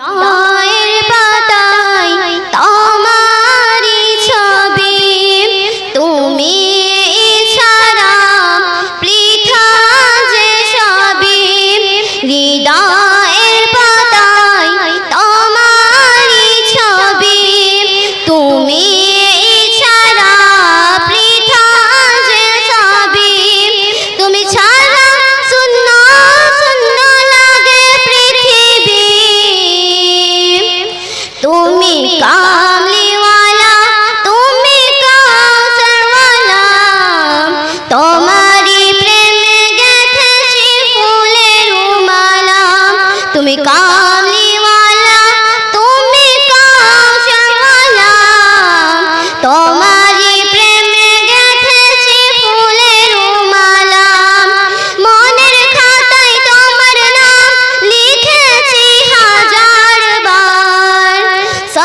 啊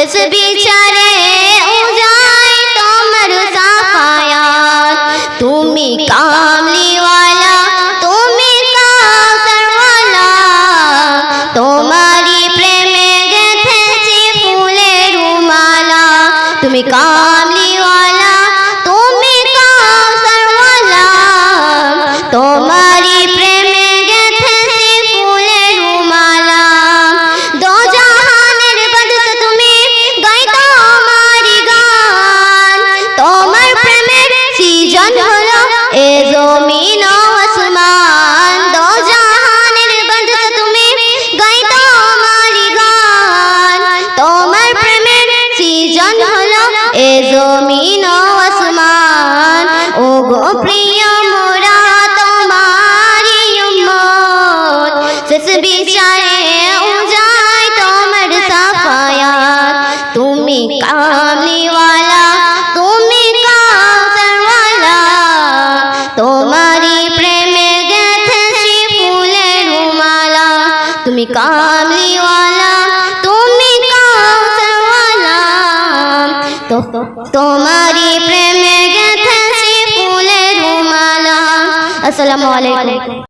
উম্মত শেষ বিচারে উজাই তোমার সাফায়াত তুমি কামলিওয়ালা তুমি কাউসারওয়ালা তোমারি প্রেমে গেথেছি ফুলের মালা তুমি কামলিওয়ালা সৃজন হলো এ জমিন আসমান দো জাহানের বাদশা তুমি গাইতো আমারি গান। তোমার প্রেমের সৃজন হলো এ জমিন আসমান ও গো প্রিয় মোরা তোমারি উম্মত। শেষ বিচারে উজাই তোমার সাফায়াত। তুমি কামলিওয়ালা তোমারি প্রেমে গেথেছি ফুলের মালা আসসালামু আলাইকুম।